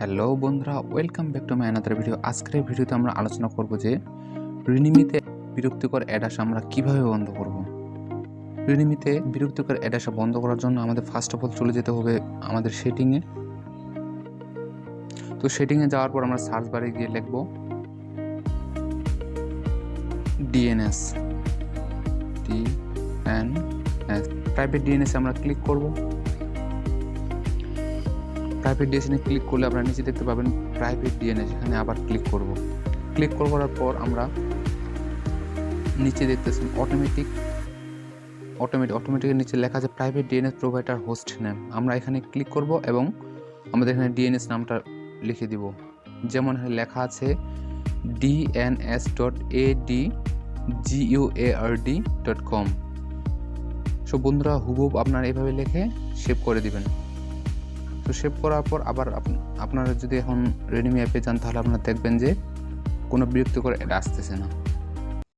Hello বন্ধুরা welcome back to my another video আজকের ভিডিওতে আমরা আলোচনা করব যে রিনিমিতে বিরক্তিকর অ্যাড আসা আমরা কীভাবে বন্ধ করব। রিনিমিতে বিরক্তিকর অ্যাড আসা বন্ধ করার জন্য আমাদের ফার্স্ট অফ অল চলে যেতে হবে আমাদের সেটিংয়ে তো সেটিংয়ে যাওয়ার পর আমরা সার্চ বারে গিয়ে লিখব ডিএনএস ডিএনএস প্রাইভেট ডিএনএস আমরা ক্লিক করব। প্রাইভেট ডিএসএনে ক্লিক করলে আপনারা নিচে দেখতে পাবেন প্রাইভেট ডিএনএস এখানে আবার ক্লিক করব। ক্লিক করার পর আমরা নিচে দেখতেছেন অটোমেটিক অটোমেটিক অটোমেটিকের নিচে লেখা আছে private DNS provider host name আমরা এখানে ক্লিক করব এবং আমাদের এখানে ডিএনএস নামটা লিখে দিব। যেমন লেখা আছে DNS dot A D G U A R D dot com so বন্ধুরা হুবহুব আপনারা এভাবে লিখে সেভ করে দিবেন। তো সেভ করার পর আবার আপ- আপনারা যদি এখন রেডমি অ্যাপে যান, তাহলে আপনারা দেখবেন যে কোনো বিরক্তিকর অ্যাড আসতেছে না।